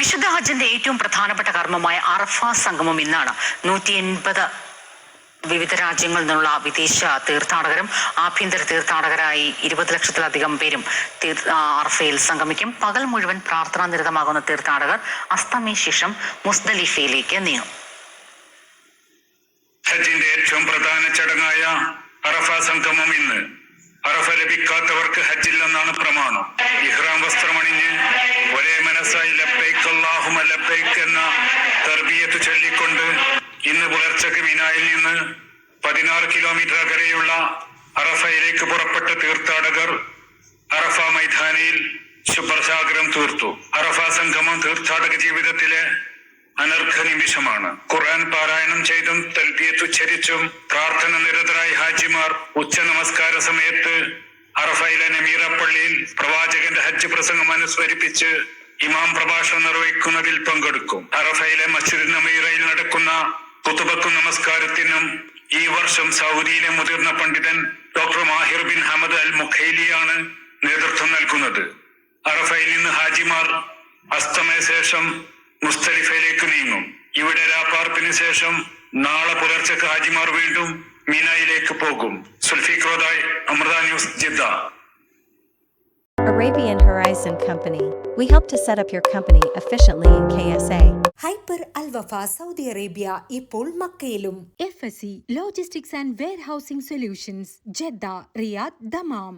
വിശുദ്ധ ഹജ്ജിന്റെ ഏറ്റവും പ്രധാനപ്പെട്ട കർമ്മമായ അറഫ സംഗമം ഇന്നാണ്. നൂറ്റി എൺപത് വിവിധ രാജ്യങ്ങളിൽ നിന്നുള്ള വിദേശ തീർത്ഥാടകരും ആഭ്യന്തര തീർത്ഥാടകരായി ഇരുപത് ലക്ഷത്തിലധികം പേരും അർഫയിൽ സംഗമിക്കും. പകൽ മുഴുവൻ പ്രാർത്ഥനാ നിരതമാകുന്ന തീർത്ഥാടകർ അസ്തമയ ശേഷം മുസ്ദലിഫയിലേക്ക് നീങ്ങും. ഹജ്ജിന്റെ ഏറ്റവും പ്രധാന ചടങ്ങായ അറഫ സംഗമം ഇന്ന്. അറഫ ലഭിക്കാത്തവർക്ക് ഹജ്ജില്ലെന്നാണ് പ്രമാണം. ഇഹ്റാം വസ്ത്രമണിഞ്ഞ് എന്ന തർബിയത്ത് ചൊല്ലിക്കൊണ്ട് ഇന്ന് പുലർച്ചക്ക് മിനായിൽ നിന്ന് പതിനാറ് കിലോമീറ്റർ അകലെയുള്ള അറഫയിലേക്ക് പുറപ്പെട്ട തീർത്ഥാടകർ അറഫ മൈതാനിയിൽ ശുഭ്രസാഗരം തീർത്തു. അറഫ സംഗമം തീർത്ഥാടക ജീവിതത്തിലെ അനർഘ നിമിഷമാണ്. ഖുർആൻ പാരായണം ചെയ്തും തൽബിയത്ത് ഉച്ചരിച്ചും പ്രാർത്ഥന നിരതരായ ഹാജിമാർ ഉച്ച നമസ്കാര സമയത്ത് അറഫയിലെ നമീറ പള്ളിയിൽ പ്രവാചകന്റെ ഹജ്ജ് പ്രസംഗം അനുസ്മരിപ്പിച്ച് ഇമാം പ്രഭാഷണം നിർവഹിക്കുന്നതിൽ പങ്കെടുക്കും. അറഫയിലെ മസ്ജിദ് നമീറയിൽ നടക്കുന്ന കുത്തുബക്കു നമസ്കാരത്തിനും ഈ വർഷം സൗദിയിലെ മുതിർന്ന പണ്ഡിതൻ doctor Mahir bin Hamad al മുഖൈലിയാണ് നേതൃത്വം നൽകുന്നത്. അറഫയിൽ നിന്ന് ഹാജിമാർ അസ്തമയ ശേഷം മുസ്തലിഫയിലേക്ക് നീങ്ങും. ഇവിടെ രാപ്പാർപ്പിന് ശേഷം നാളെ പുലർച്ചെ ഹാജിമാർ വീണ്ടും മീനായിലേക്ക് പോകും. സുൽഫിക്രോദായ് Amrita news Jeddah. Arabian Horizon Company. We help to set up your company efficiently in KSA. Hyper Alwafa Saudi Arabia ഇപ്പോൾ മക്കയിലും FSC Logistics and Warehousing Solutions, Jeddah, Riyadh, Dammam.